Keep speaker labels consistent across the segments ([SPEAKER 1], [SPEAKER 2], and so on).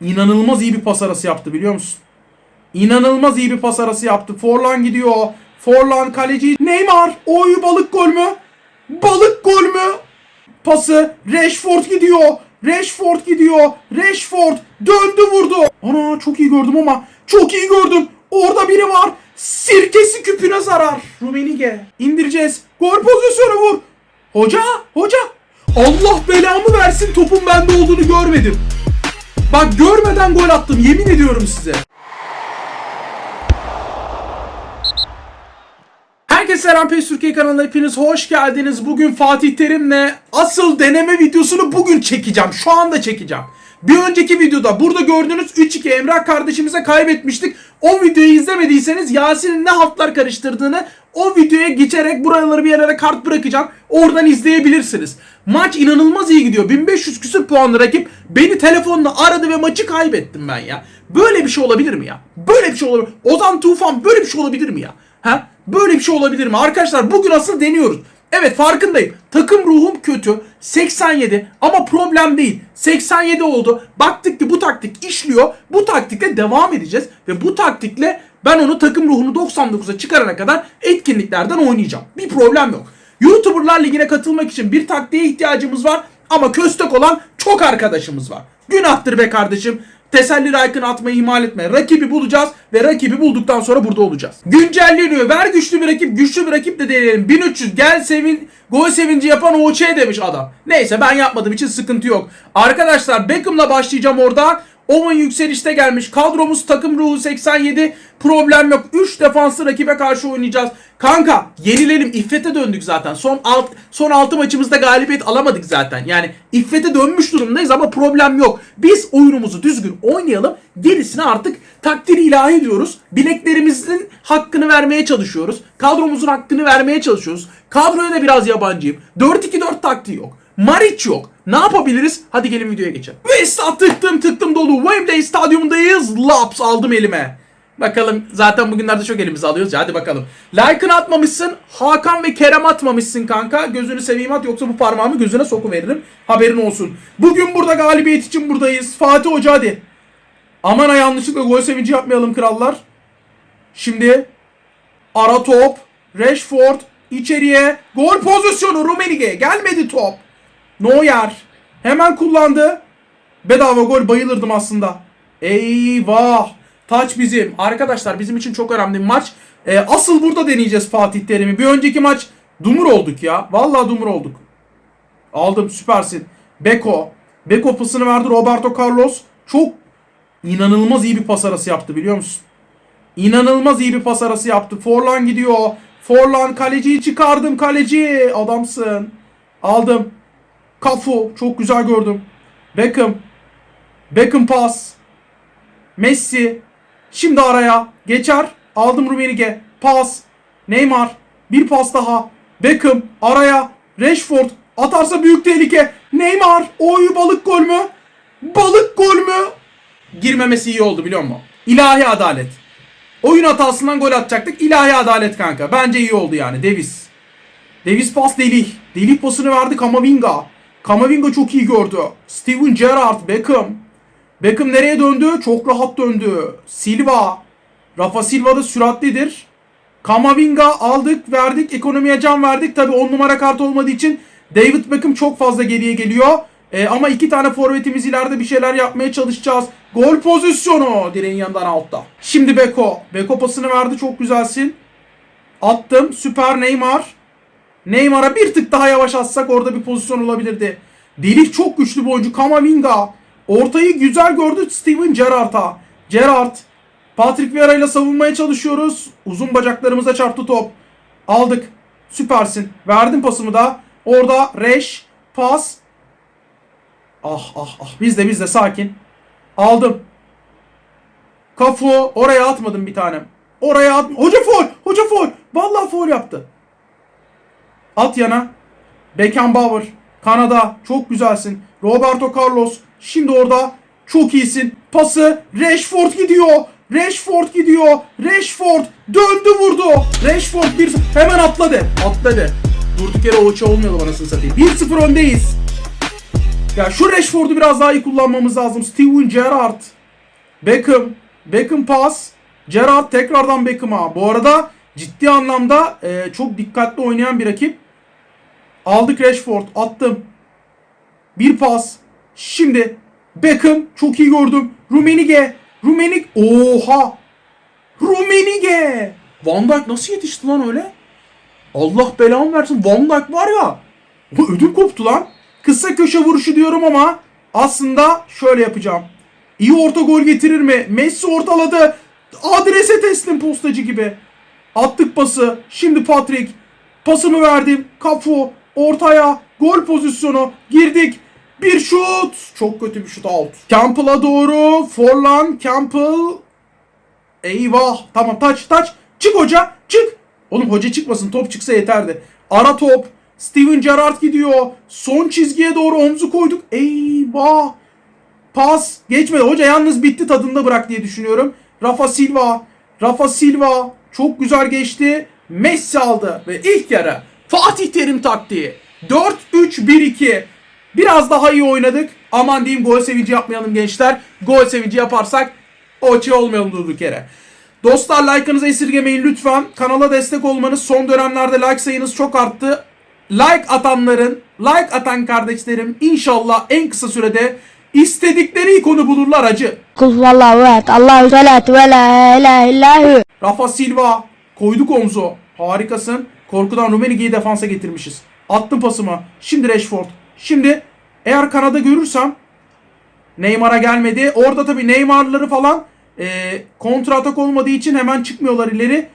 [SPEAKER 1] İnanılmaz iyi bir pas arası yaptı biliyor musun? İnanılmaz iyi bir pas arası yaptı. Forlan gidiyor. Forlan kaleci. Neymar. Oy balık gol mü? Balık gol mü? Pası. Rashford gidiyor. Rashford gidiyor. Rashford döndü vurdu. Ana çok iyi gördüm ama. Çok iyi gördüm. Orada biri var. Sirkesi küpüne zarar. Rumenige. İndireceğiz. Gol pozisyonu vur. Hoca. Hoca. Allah belamı versin topun bende olduğunu görmedim. Bak görmeden gol attım yemin ediyorum size. Herkese selam PES Türkiye kanalına hepiniz hoş geldiniz. Bugün Fatih Terim'le asıl deneme videosunu bugün çekeceğim. Şu anda çekeceğim. Bir önceki videoda burada gördüğünüz 3-2 Emrah kardeşimize kaybetmiştik. O videoyu izlemediyseniz Yasin'in ne hatlar karıştırdığını o videoya geçerek buraları bir yerlere kart bırakacağım. Oradan izleyebilirsiniz. Maç inanılmaz iyi gidiyor. 1500 küsür puanlı rakip beni telefonla aradı ve maçı kaybettim ben ya. Böyle bir şey olabilir mi ya? Böyle bir şey olabilir Ozan Tufan böyle bir şey olabilir mi ya? Ha? Böyle bir şey olabilir mi? Arkadaşlar bugün asıl deniyoruz. Evet farkındayım. Takım ruhum kötü. 87 ama problem değil. 87 oldu. Baktık ki bu taktik işliyor. Bu taktikle devam edeceğiz. Ve bu taktikle ben onu takım ruhunu 99'a çıkarana kadar etkinliklerden oynayacağım. Bir problem yok. YouTuberlar Ligi'ne katılmak için bir taktiğe ihtiyacımız var. Ama köstek olan çok arkadaşımız var. Günahtır be kardeşim. Teselli like'ını atmayı ihmal etme. Rakibi bulacağız ve rakibi bulduktan sonra burada olacağız. Güncelleniyor. Ver güçlü bir rakip, güçlü bir rakip de deneyelim. 1300 gel sevin, gol sevinci yapan OÇ demiş adam. Neyse ben yapmadığım için sıkıntı yok. Arkadaşlar Beckham'la başlayacağım orada. Owen yükselişte gelmiş. Kadromuz takım ruhu 87. Problem yok. 3 defanslı rakibe karşı oynayacağız. Kanka yenilelim. İffete döndük zaten. Son alt son 6 maçımızda galibiyet alamadık zaten. Yani iffete dönmüş durumdayız ama problem yok. Biz oyunumuzu düzgün oynayalım. Gerisini artık takdir ilahi diyoruz. Bileklerimizin hakkını vermeye çalışıyoruz. Kadromuzun hakkını vermeye çalışıyoruz. Kadroya da biraz yabancıyım. 4-2-4 taktiği yok. Maric yok. Ne yapabiliriz? Hadi gelin videoya geçelim. Ve stat tıktım tıktım dolu. Wembley stadyumundayız. Laps aldım elime. Bakalım zaten bugünlerde çok elimize alıyoruz. Hadi bakalım. Like'ını atmamışsın. Hakan ve Kerem atmamışsın kanka. Gözünü seveyim at yoksa bu parmağımı gözüne sokuveririm. Haberin olsun. Bugün burada galibiyet için buradayız. Fatih Hoca hadi. Aman ha yanlışlıkla gol sevinci yapmayalım krallar. Şimdi ara top. Rashford içeriye. Gol pozisyonu Rumenige. Gelmedi top. Neuer. Hemen kullandı. Bedava gol bayılırdım aslında. Eyvah. Taç bizim. Arkadaşlar bizim için çok önemli bir maç. Ee, asıl burada deneyeceğiz Fatih Terim'i. Bir önceki maç dumur olduk ya. Vallahi dumur olduk. Aldım süpersin. Beko. Beko pasını verdi Roberto Carlos. Çok inanılmaz iyi bir pas arası yaptı biliyor musun? İnanılmaz iyi bir pas arası yaptı. Forlan gidiyor. Forlan kaleciyi çıkardım kaleci. Adamsın. Aldım. Kafu çok güzel gördüm. Beckham. Beckham pas. Messi. Şimdi araya. Geçer. Aldım Rumenige. Pas. Neymar. Bir pas daha. Beckham. Araya. Rashford. Atarsa büyük tehlike. Neymar. Oy balık gol mü? Balık gol mü? Girmemesi iyi oldu biliyor musun? İlahi adalet. Oyun hatasından gol atacaktık. İlahi adalet kanka. Bence iyi oldu yani. Davis. Davis pas Delih. Delih pasını verdi Kamavinga. Kamavinga çok iyi gördü. Steven Gerrard, Beckham. Beckham nereye döndü? Çok rahat döndü. Silva. Rafa Silva da süratlidir. Kamavinga aldık, verdik. Ekonomiye can verdik. Tabi 10 numara kart olmadığı için David Beckham çok fazla geriye geliyor. Ee, ama iki tane forvetimiz ileride bir şeyler yapmaya çalışacağız. Gol pozisyonu direğin yanından altta. Şimdi Beko. Beko pasını verdi çok güzelsin. Attım. Süper Neymar. Neymar'a bir tık daha yavaş atsak orada bir pozisyon olabilirdi. Delik çok güçlü bir oyuncu. Kamavinga. Ortayı güzel gördü Steven Gerrard'a. Gerrard. Patrick Vieira ile savunmaya çalışıyoruz. Uzun bacaklarımıza çarptı top. Aldık. Süpersin. Verdim pasımı da. Orada Reş. Pas. Ah ah ah. Biz de biz de sakin. Aldım. Kafu. Oraya atmadım bir tanem. Oraya at. Hoca foul. Hoca foul. Vallahi foul yaptı. At yana. Beckenbauer. Kanada. Çok güzelsin. Roberto Carlos. Şimdi orada. Çok iyisin. Pası. Rashford gidiyor. Rashford gidiyor. Rashford. Döndü vurdu. Rashford bir... Hemen atladı. Atladı. Durduk yere Oğuz'a olmuyordu anasını satayım. 1-0 öndeyiz. Ya şu Rashford'u biraz daha iyi kullanmamız lazım. Steven Gerrard. Beckham. Beckham pas. Gerrard tekrardan Beckham'a. Bu arada ciddi anlamda e, çok dikkatli oynayan bir rakip. Aldık Rashford. Attım. Bir pas. Şimdi Beckham çok iyi gördüm. Rumenige. Rumenig. Oha. Rumenige. Van Dijk nasıl yetişti lan öyle? Allah belamı versin. Van Dijk var ya. Bu ödüm koptu lan. Kısa köşe vuruşu diyorum ama aslında şöyle yapacağım. İyi orta gol getirir mi? Messi ortaladı. Adrese teslim postacı gibi. Attık pası. Şimdi Patrick. Pasımı verdim. Kafu. Ortaya. Gol pozisyonu. Girdik. Bir şut. Çok kötü bir şut out. Campbell'a doğru. Forlan. Campbell. Eyvah. Tamam taç taç. Çık hoca. Çık. Oğlum hoca çıkmasın. Top çıksa yeterdi. Ara top. Steven Gerrard gidiyor. Son çizgiye doğru omzu koyduk. Eyvah. Pas. Geçmedi. Hoca yalnız bitti tadında bırak diye düşünüyorum. Rafa Silva. Rafa Silva. Çok güzel geçti. Messi aldı. Ve ilk yarı Fatih Terim taktiği. 4-3-1-2. Biraz daha iyi oynadık. Aman diyeyim gol sevinci yapmayalım gençler. Gol sevinci yaparsak Oçi olmayalım durduk yere. Dostlar like'ınızı esirgemeyin lütfen. Kanala destek olmanız son dönemlerde like sayınız çok arttı. Like atanların, like atan kardeşlerim inşallah en kısa sürede istedikleri ikonu bulurlar acı.
[SPEAKER 2] Kul vallahu ehad. Allahu ve la ilahe illahu.
[SPEAKER 1] Rafa Silva koyduk omzu. Harikasın. Korkudan Rumenige'yi defansa getirmişiz. Attım pasımı. Şimdi Rashford. Şimdi eğer kanada görürsem Neymar'a gelmedi. Orada tabii Neymar'ları falan e, kontra atak olmadığı için hemen çıkmıyorlar ileri.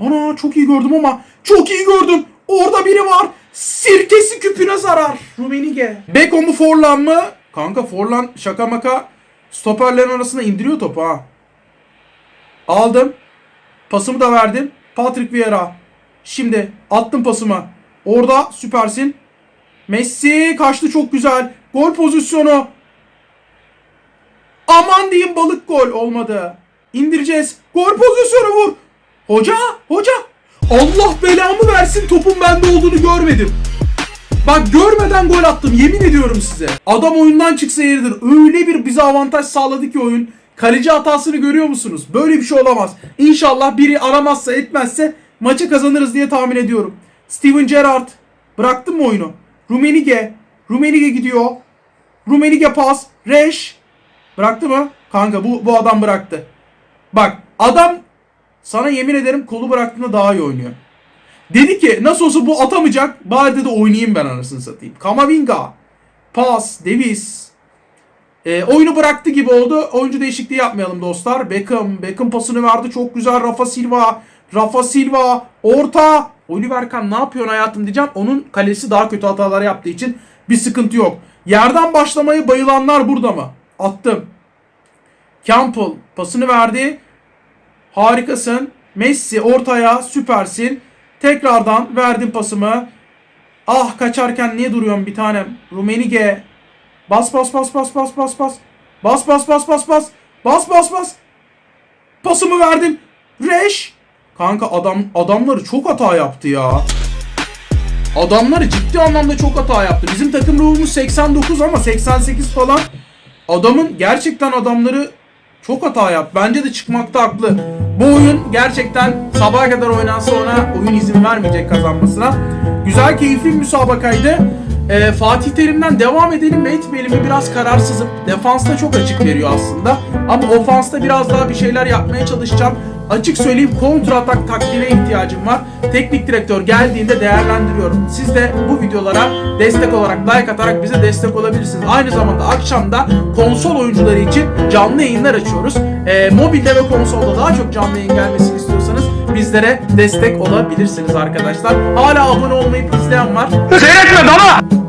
[SPEAKER 1] Ana çok iyi gördüm ama çok iyi gördüm. Orada biri var. Sirkesi küpüne zarar. Rumenige. Beko mu Forlan mı? Kanka Forlan şaka maka stoperlerin arasında indiriyor topu ha. Aldım. Pasımı da verdim. Patrick Vieira. Şimdi attım pasımı. Orada süpersin. Messi kaçtı çok güzel. Gol pozisyonu. Aman diyeyim balık gol olmadı. İndireceğiz. Gol pozisyonu vur. Hoca, hoca. Allah belamı versin topun bende olduğunu görmedim. Bak görmeden gol attım yemin ediyorum size. Adam oyundan çıksa yeridir. Öyle bir bize avantaj sağladı ki oyun. Kaleci hatasını görüyor musunuz? Böyle bir şey olamaz. İnşallah biri aramazsa etmezse maçı kazanırız diye tahmin ediyorum. Steven Gerrard. Bıraktın mı oyunu? Rumenige. Rumenige gidiyor. Rumenige pas. Reş. Bıraktı mı? Kanka bu, bu adam bıraktı. Bak adam sana yemin ederim kolu bıraktığında daha iyi oynuyor. Dedi ki nasıl olsa bu atamayacak. Bari dedi oynayayım ben anasını satayım. Kamavinga. Pas. Davis. E, oyunu bıraktı gibi oldu. Oyuncu değişikliği yapmayalım dostlar. Beckham. Beckham pasını verdi. Çok güzel. Rafa Silva. Rafa Silva. Orta. Oliver Kahn ne yapıyorsun hayatım diyeceğim. Onun kalesi daha kötü hatalar yaptığı için bir sıkıntı yok. Yerden başlamayı bayılanlar burada mı? Attım. Campbell pasını verdi. Harikasın. Messi ortaya süpersin. Tekrardan verdim pasımı. Ah kaçarken niye duruyorum bir tanem? Rumenige. Bas bas bas bas bas bas bas. Bas bas bas bas bas. Bas bas bas. Pasımı verdim. Reş. Kanka adam adamları çok hata yaptı ya. Adamları ciddi anlamda çok hata yaptı. Bizim takım ruhumuz 89 ama 88 falan. Adamın gerçekten adamları çok hata yaptı. Bence de çıkmakta haklı. Bu oyun gerçekten sabaha kadar oynansa ona oyun izin vermeyecek kazanmasına. Güzel, keyifli bir müsabakaydı. Ee, Fatih Terim'den devam edelim mi etmeyelim biraz kararsızım. Defansta çok açık veriyor aslında. Ama ofansta biraz daha bir şeyler yapmaya çalışacağım. Açık söyleyeyim kontra atak taktiğine ihtiyacım var. Teknik direktör geldiğinde değerlendiriyorum. Siz de bu videolara destek olarak like atarak bize destek olabilirsiniz. Aynı zamanda akşamda konsol oyuncuları için canlı yayınlar açıyoruz. Ee, mobilde ve konsolda daha çok canlı yayın gelmesini istiyorsanız bizlere destek olabilirsiniz arkadaşlar. Hala abone olmayıp izleyen var.
[SPEAKER 3] Seyretme baba.